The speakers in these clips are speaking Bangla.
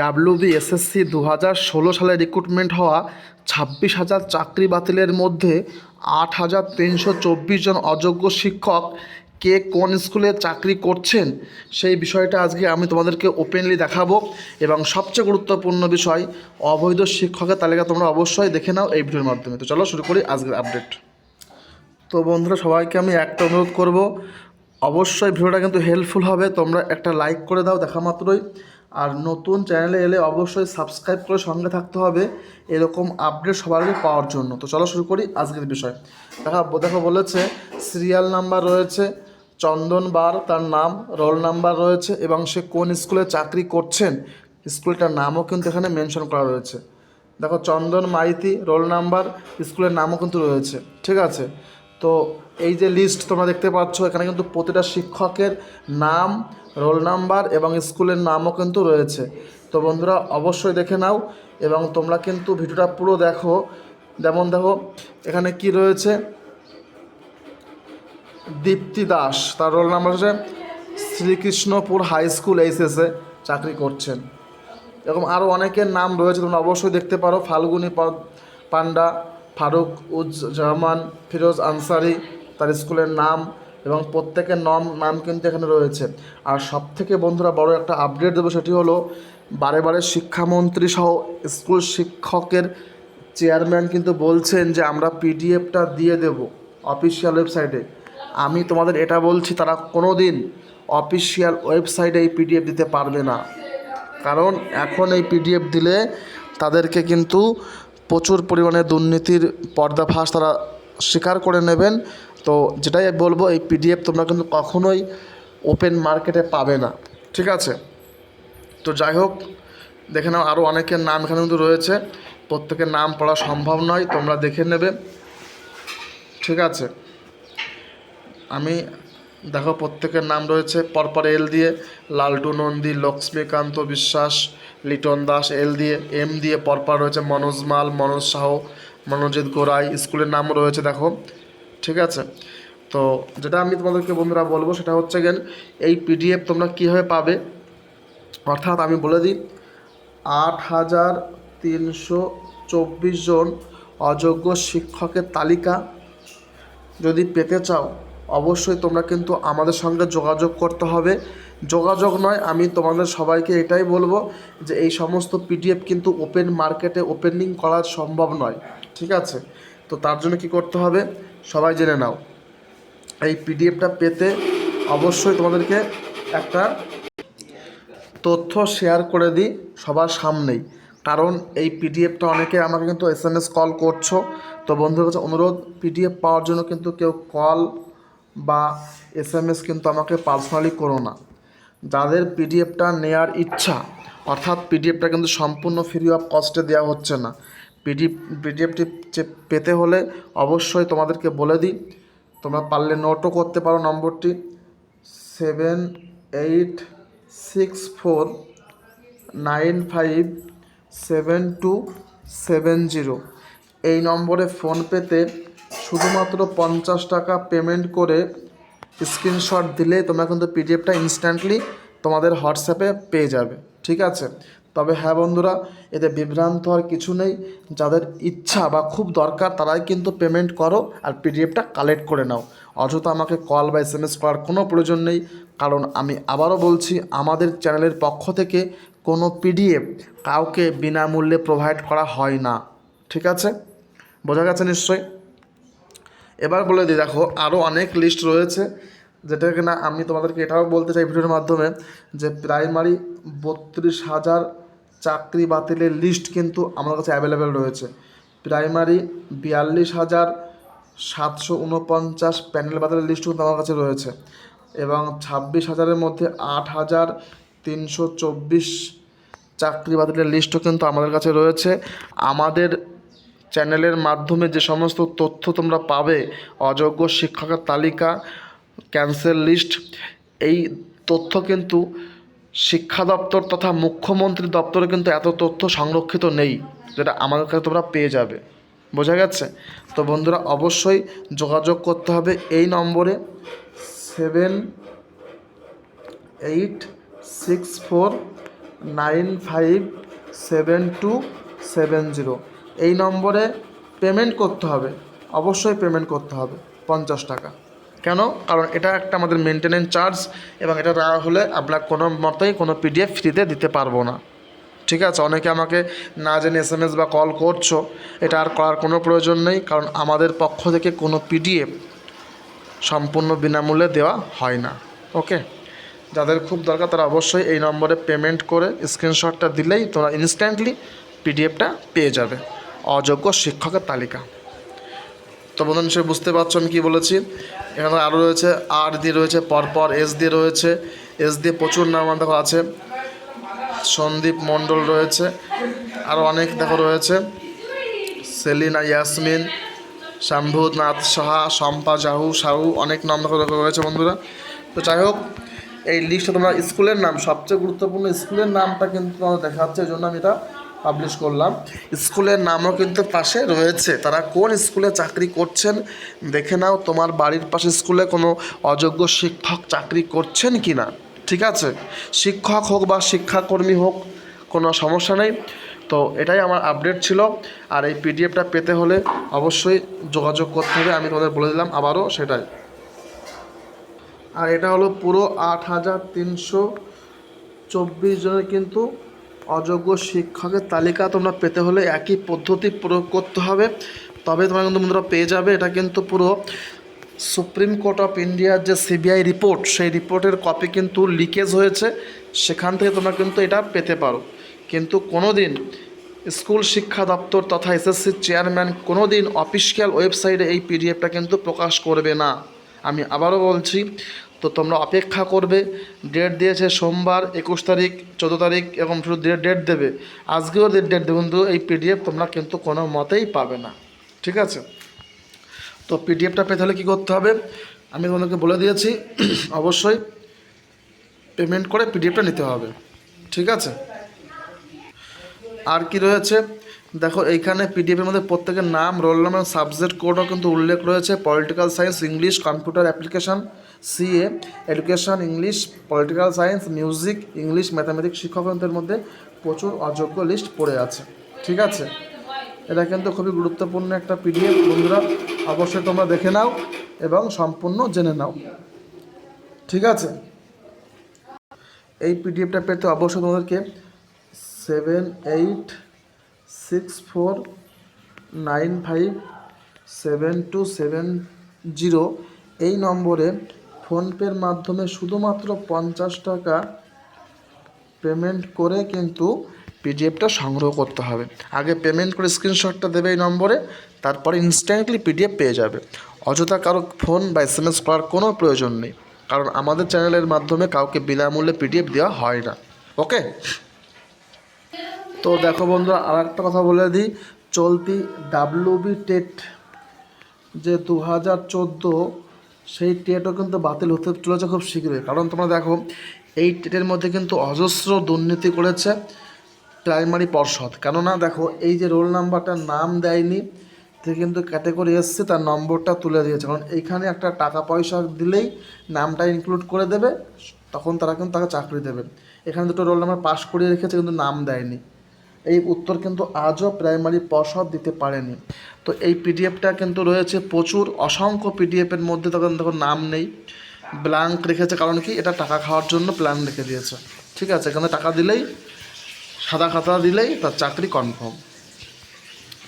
ডাব্লিউবি এসএসসি দু হাজার ষোলো সালে রিক্রুটমেন্ট হওয়া ছাব্বিশ হাজার চাকরি বাতিলের মধ্যে আট হাজার তিনশো চব্বিশ জন অযোগ্য শিক্ষক কে কোন স্কুলে চাকরি করছেন সেই বিষয়টা আজকে আমি তোমাদেরকে ওপেনলি দেখাবো এবং সবচেয়ে গুরুত্বপূর্ণ বিষয়, অবৈধ শিক্ষকের তালিকা তোমরা অবশ্যই দেখে নাও এই ভিডিওর মাধ্যমে। তো চলো শুরু করি আজকের আপডেট তো বন্ধুরা, সবাইকে আমি একটা অনুরোধ করব, অবশ্যই ভিডিওটা কিন্তু হেল্পফুল হবে, তোমরা একটা লাইক করে দাও, দেখা মাত্রই। আর নতুন চ্যানেলে এলে অবশ্যই সাবস্ক্রাইব করে সঙ্গে থাকতে হবে এরকম আপডেট সবার আগে পাওয়ার জন্য। তো চলো শুরু করি আজকের বিষয়। দেখা দেখো বলেছে সিরিয়াল নাম্বার রয়েছে, চন্দন বার তার নাম রোল নাম্বার রয়েছে এবং সে কোন স্কুলে চাকরি করছেন স্কুলটার নামও কিন্তু এখানে মেনশন করা রয়েছে। দেখো, চন্দন মাইতি রোল নাম্বার স্কুলের নামও কিন্তু রয়েছে, ঠিক আছে? তো এই যে লিস্ট তোমরা দেখতে পাচ্ছ, এখানে কিন্তু প্রতিটা শিক্ষকের নাম রোল নাম্বার এবং স্কুলের নামও কিন্তু রয়েছে। তো বন্ধুরা, অবশ্যই দেখে নাও এবং তোমরা কিন্তু ভিডিওটা পুরো দেখো। যেমন দেখো, এখানে কি রয়েছে? দীপ্তি দাস, তার রোল নাম্বার হচ্ছে শ্রীকৃষ্ণপুর হাই স্কুল এইচএসে চাকরি করছেন। এরকম আরও অনেকের নাম রয়েছে, তোমরা অবশ্যই দেখতে পারো। ফাল্গুনি পান্ডা ফারুক উজ্জামান ফিরোজ আনসারি তার স্কুলের নাম এবং প্রত্যেকের নাম নাম কিন্তু এখানে রয়েছে। আর সব থেকে বন্ধুরা বড় একটা আপডেট দেবো সেটি হলো, বারে বারে শিক্ষামন্ত্রী সহ স্কুল শিক্ষকের চেয়ারম্যান কিন্তু বলছেন যে আমরা পিডিএফটা দিয়ে দেব অফিসিয়াল ওয়েবসাইটে আমি তোমাদের এটা বলছি, তারা কোনো দিন অফিসিয়াল ওয়েবসাইটে এই পিডিএফ দিতে পারবে না। কারণ এখন এই পিডিএফ দিলে তাদেরকে কিন্তু প্রচুর পরিমাণে দুর্নীতির পর্দাফাঁস তারা স্বীকার করে নেবেন তো যেটাই বলব, এই পিডিএফ তোমরা কিন্তু কখনোই ওপেন মার্কেটে পাবে না। ঠিক আছে? তো যাই হোক, দেখে নাও আরও অনেকের নাম এখানে কিন্তু রয়েছে। প্রত্যেকের নাম পড়া সম্ভব নয়, তোমরা দেখে নেবে। ঠিক আছে? আমি দেখো প্রত্যেকের নাম রয়েছে, পরপর এল দিয়ে লালটু নন্দী, লক্ষ্মীকান্ত বিশ্বাস, লিটন দাস এল দিয়ে এম দিয়ে পরপর রয়েছে মনোজ মাল, মনোজ সাহ, মনোজিৎ গোরাই স্কুলের নামও রয়েছে, দেখো। ঠিক আছে? তো যেটা আমি তোমাদেরকে বন্ধুরা বলব সেটা হচ্ছে গেন এই পিডিএফ তোমরা কীভাবে পাবে? অর্থাৎ আমি বলে দিই, আট হাজার তিনশো চব্বিশ জন অযোগ্য শিক্ষকের তালিকা যদি পেতে চাও, অবশ্যই তোমরা কিন্তু আমাদের সঙ্গে যোগাযোগ করতে হবে। যোগাযোগ নয়, আমি তোমাদের সবাইকে এটাই বলব যে এই সমস্ত পিডিএফ কিন্তু ওপেন মার্কেটে ওপেনিং করা সম্ভব নয়, ঠিক আছে? তো তার জন্য কি করতে হবে? সবাই জেনে নাও। এই পিডিএফটা পেতে অবশ্যই তোমাদেরকে একটা তথ্য শেয়ার করে দিই সবার সামনেই। কারণ এই পিডিএফটা অনেকে আমাকে কিন্তু এস এম এস কল করছ। তো বন্ধুদের কাছে অনুরোধ পিডিএফ পাওয়ার জন্য কিন্তু কেউ কল বা এস এম এস কিন্তু আমাকে পার্সোনালি করো না। যাদের পিডিএফটা নেয়ার ইচ্ছা, অর্থাৎ পিডিএফটা কিন্তু সম্পূর্ণ ফ্রি অফ কস্টে দেওয়া হচ্ছে না। পিডিএফ পিডিএফটি পেতে হলে অবশ্যই তোমাদেরকে বলে দিই। তোমরা পারলে নোটও করতে পারো নম্বরটি। Seven eight six four nine five seven two seven zero এই নম্বরে ফোন পেতে শুধুমাত্র পঞ্চাশ টাকা পেমেন্ট করে স্ক্রিনশট দিলে তোমরা কিন্তু পিডিএফটা ইনস্ট্যান্টলি তোমাদের হোয়াটসঅ্যাপে পেয়ে যাবে। ঠিক আছে? তবে হ্যাঁ বন্ধুরা, এতে বিভ্রান্ত হওয়ার কিছু নেই। যাদের ইচ্ছা বা খুব দরকার তারাই কিন্তু পেমেন্ট করো আর পিডিএফটা কালেক্ট করে নাও। অযথা আমাকে কল বা এস এম এস করার কোনো প্রয়োজন নেই। কারণ আমি আবারও বলছি, আমাদের চ্যানেলের পক্ষ থেকে কোনো পিডিএফ কাউকে বিনামূল্যে প্রোভাইড করা হয় না। ঠিক আছে? বোঝা গেছে নিশ্চয়ই? এবার বলে দিই, দেখো আরও অনেক লিস্ট রয়েছে। যেটা কিনা আমি তোমাদেরকে এটাও বলতে চাই ভিডিওর মাধ্যমে যে প্রাইমারি বত্রিশ হাজার চাকরি বাতিলের লিস্ট কিন্তু আমার কাছে অ্যাভেলেবেল রয়েছে। প্রাইমারি বিয়াল্লিশ হাজার সাতশো উনপঞ্চাশ প্যানেল বাতিলের লিস্ট কিন্তু আমার কাছে রয়েছে। এবং ছাব্বিশ হাজারের মধ্যে আট হাজার তিনশো চব্বিশ চাকরি বাতিলের লিস্টও কিন্তু আমাদের কাছে রয়েছে। আমাদের চ্যানেলের মাধ্যমে যে সমস্ত তথ্য তোমরা পাবে, অযোগ্য শিক্ষকের তালিকা ক্যান্সেল লিস্ট এই তথ্য কিন্তু শিক্ষা দপ্তর তথা মুখ্যমন্ত্রী দপ্তরে কিন্তু এত তথ্য সংরক্ষিত নেই, যেটা আমাদের কাছে তোমরা পেয়ে যাবে। বোঝা গেছে? তো বন্ধুরা, অবশ্যই যোগাযোগ করতে হবে এই নম্বরে seven eight six four nine five seven two seven zero. এই নম্বরে পেমেন্ট করতে হবে। অবশ্যই পেমেন্ট করতে হবে, পঞ্চাশ টাকা। কেন? কারণ এটা একটা আমাদের মেনটেনেন্স চার্জ এবং এটা না হলে আমরা কোনো মতেই কোনো পিডিএফ ফ্রিতে দিতে পারব না। ঠিক আছে? অনেকে আমাকে না জেনে এস এম এস বা কল করছ, এটা আর করার কোনো প্রয়োজন নেই কারণ আমাদের পক্ষ থেকে কোনো পিডিএফ সম্পূর্ণ বিনামূল্যে দেওয়া হয় না। ওকে যাদের খুব দরকার তারা অবশ্যই এই নম্বরে পেমেন্ট করে স্ক্রিনশটটা দিলেই তোমরা ইনস্ট্যান্টলি পিডিএফটা পেয়ে যাবে। অযোগ্য শিক্ষকের তালিকা। তো বন্ধু নিশ্চয়ই বুঝতে পারছ আমি কী বলেছি? এখানে আরও রয়েছে, আর দিয়ে রয়েছে, পরপর এস দিয়ে রয়েছে। এস দিয়ে প্রচুর নাম দেখো আছে। সন্দীপ মণ্ডল রয়েছে। আরও অনেক দেখো রয়েছে। সেলিনা, ইয়াসমিন, শাম্ভুনাথ সাহা, শম্পা, জাহু, সাহু, অনেক নাম দেখো দেখো রয়েছে বন্ধুরা। তো যাই হোক, এই লিস্টে তোমরা স্কুলের নাম, সবচেয়ে গুরুত্বপূর্ণ স্কুলের নামটা কিন্তু তোমাদের দেখাচ্ছে, এই জন্য আমি এটা পাবলিশ করলাম। স্কুলের নামও কিন্তু পাশে রয়েছে। তারা কোন স্কুলে চাকরি করছেন দেখে নাও, তোমার বাড়ির পাশে স্কুলে কোনো অযোগ্য শিক্ষক চাকরি করছেন কি না ঠিক আছে? শিক্ষক হোক বা শিক্ষাকর্মী হোক, কোনো সমস্যা নেই। তো এটাই আমার আপডেট ছিল। আর এই পিডিএফটা পেতে হলে অবশ্যই যোগাযোগ করতে হবে। আমি তোমাদের বলে দিলাম আবারও সেটাই। আর এটা হলো পুরো আট হাজার তিনশো চব্বিশ জনের কিন্তু অযোগ্য শিক্ষকের তালিকা তোমরা পেতে হলে একই পদ্ধতি প্রয়োগ করতে হবে। তবে তোমরা কিন্তু বন্ধুরা পেয়ে যাবে। এটা কিন্তু পুরো সুপ্রিম কোর্ট অফ ইন্ডিয়ার যে সিবিআই রিপোর্ট, সেই রিপোর্টের কপি কিন্তু লিকেজ হয়েছে। সেখান থেকে তোমরা কিন্তু এটা পেতে পারো। কিন্তু কোনো দিন স্কুল শিক্ষা দপ্তর তথা এসএসসির চেয়ারম্যান কোনো দিন অফিসিয়াল ওয়েবসাইটে এই পিডিএফটা কিন্তু প্রকাশ করবে না। আমি আবারও বলছি, তো তোমরা অপেক্ষা করবে ডেট দিয়েছে সোমবার একুশ তারিখ, চোদ্দ তারিখ, এরকম শুধু ডেট ডেট দেবে। আজকেও ডেট ডেট দেবে, কিন্তু এই পিডিএফ তোমরা কিন্তু কোনো মতেই পাবে না। ঠিক আছে? তো পিডিএফটা পেতে হলে কী করতে হবে? আমি তোমাদেরকে বলে দিয়েছি, অবশ্যই পেমেন্ট করে পিডিএফটা নিতে হবে। ঠিক আছে? আর কি রয়েছে? দেখো, এইখানে পিডিএফের মধ্যে প্রত্যেকের নাম রোল নাম্বার সাবজেক্ট কোডও কিন্তু উল্লেখ রয়েছে। Political science English computer application CA education English political science music English mathematics শিক্ষকদের মধ্যে প্রচুর অযোগ্য লিস্ট পড়ে আছে। ঠিক আছে? এটা কিন্তু খুবই গুরুত্বপূর্ণ একটা পিডিএফ বন্ধুরা, অবশ্যই তোমরা দেখে নাও এবং সম্পূর্ণ জেনে নাও। ঠিক আছে? এই পিডিএফটা পেতে অবশ্যই তোমাদেরকে seven eight six four nine five seven two seven zero এই নম্বরে ফোনপের মাধ্যমে শুধুমাত্র পঞ্চাশ টাকা পেমেন্ট করে কিন্তু পিডিএফটা সংগ্রহ করতে হবে। আগে পেমেন্ট করে স্ক্রিনশটটা দেবে এই নম্বরে, তারপরে ইনস্ট্যান্টলি পিডিএফ পেয়ে যাবে। অযথা কারও ফোন বা এস এম এস করার কোনো প্রয়োজন নেই, কারণ আমাদের চ্যানেলের মাধ্যমে কাউকে বিনামূল্যে পিডিএফ দেওয়া হয় না। ওকে তো দেখো বন্ধুরা আর একটা কথা বলে দিই। চলতি ডাব্লিউবি টেট যে দু হাজার চোদ্দ, সেই টেটও কিন্তু বাতিল হতে চলেছে খুব শীঘ্রই। কারণ তোমরা দেখো, এই টেটের মধ্যে কিন্তু অজস্র দুর্নীতি করেছে প্রাইমারি পর্ষদ। কেননা দেখো, এই যে রোল নাম্বারটা নাম দেয়নি, সে কিন্তু ক্যাটাগরি এসছে, তার নম্বরটা তুলে দিয়েছে। কারণ এইখানে একটা টাকা পয়সা দিলেই নামটা ইনক্লুড করে দেবে, তখন তারা কিন্তু তাকে চাকরি দেবে। এখানে দুটো রোল নাম্বার পাস করিয়ে রেখেছে, কিন্তু নাম দেয়নি। এই উত্তর কিন্তু আজও প্রাইমারি পর্ষদ দিতে পারেনি। তো এই পিডিএফটা কিন্তু রয়েছে প্রচুর, অসংখ্য পিডিএফের মধ্যে তখন দেখো নাম নেই। ব্ল্যাঙ্ক রেখেছে, কারণ কি? এটা টাকা খাওয়ার জন্য প্ল্যান রেখে দিয়েছে। ঠিক আছে, এখানে টাকা দিলেই, সাদা খাতা দিলেই তার চাকরি কনফার্ম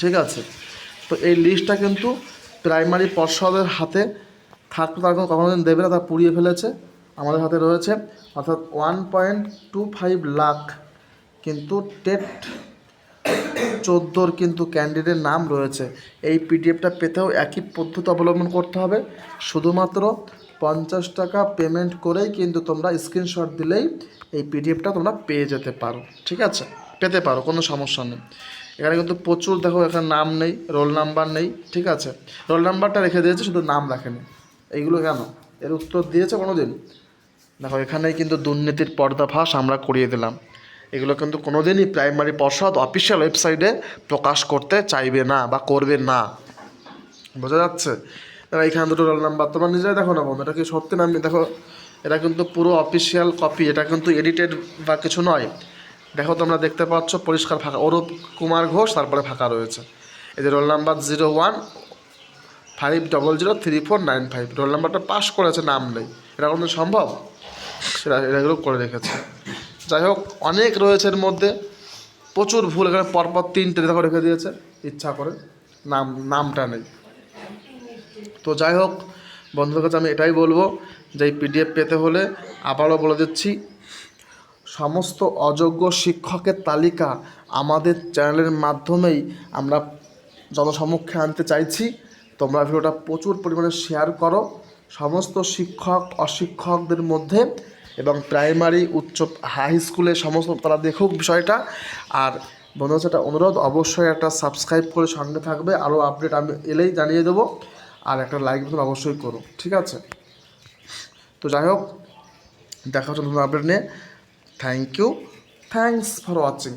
ঠিক আছে, তো এই লিস্টটা কিন্তু প্রাইমারি পর্ষদের হাতে থাকতে, তার কোনো কখনো দিন দেবে না, তা পুড়িয়ে ফেলেছে। আমাদের হাতে রয়েছে, অর্থাৎ one point two five lakh কিন্তু টেট চোদ্দোর কিন্তু ক্যান্ডিডেট নাম রয়েছে। এই পিডিএফটা পেতেও একই পদ্ধতি অবলম্বন করতে হবে। শুধুমাত্র পঞ্চাশ টাকা পেমেন্ট করেই কিন্তু তোমরা স্ক্রিনশট দিলেই এই পিডিএফটা তোমরা পেয়ে যেতে পারো। ঠিক আছে? পেতে পারো, কোনো সমস্যা নেই। এখানে কিন্তু প্রচুর, দেখো, এখানে নাম নেই, রোল নাম্বার নেই, ঠিক আছে? রোল নাম্বারটা রেখে দিয়েছে, শুধু নাম রাখেনি। এইগুলো কেন? এর উত্তর দিয়েছে কোনো দিন দেখো, এখানেই কিন্তু দুর্নীতির পর্দাফাশ আমরা করিয়ে দিলাম। এগুলো কিন্তু কোনোদিনই প্রাইমারি পর্ষদ অফিসিয়াল ওয়েবসাইটে প্রকাশ করতে চাইবে না বা করবে না। বোঝা যাচ্ছে? এখানে দুটো রোল নাম্বার তোমার নিজেরাই দেখো না বন্ধু, এটা কি সত্যি নাম দেখো, এটা কিন্তু পুরো অফিসিয়াল কপি এটা কিন্তু এডিটেড বা কিছু নয়। দেখো তোমরা দেখতে পাচ্ছ, পরিষ্কার ফাঁকা, অরূপ কুমার ঘোষ তারপরে ফাঁকা রয়েছে। এদের roll number zero one five double zero three four nine five roll নাম্বারটা পাস করেছে, নাম নেই। এটা কোনো সম্ভব? সেটা এগুলো করে রেখেছে। যাই হোক, অনেক রয়েছে এর মধ্যে। প্রচুর ভুল, এখানে পরপর তিনটে দেখো রেখে দিয়েছে। ইচ্ছা করে, নাম, নামটা নেই। তো যাই হোক, বন্ধুদের কাছে আমি এটাই বলব যে এই পিডিএফ পেতে হলে আবারও বলে দিচ্ছি, সমস্ত অযোগ্য শিক্ষকের তালিকা আমাদের চ্যানেলের মাধ্যমেই আমরা জনসমক্ষে আনতে চাইছি। তোমরা ভিডিওটা প্রচুর পরিমাণে শেয়ার করো। সমস্ত শিক্ষক, অশিক্ষকদের মধ্যে এবং প্রাইমারি, উচ্চ হাই স্কুলে সমস্ত তারা দেখুক বিষয়টা। আর বন্ধু আছে একটা অনুরোধ, অবশ্যই একটা সাবস্ক্রাইব করে সঙ্গে থাকবে। আরও আপডেট আমি এলেই জানিয়ে দেবো। আর একটা লাইক বাটন অবশ্যই করো, ঠিক আছে? তো যাই হোক, দেখা হচ্ছে নতুন আপডেট নিয়ে। Thank you thanks for watching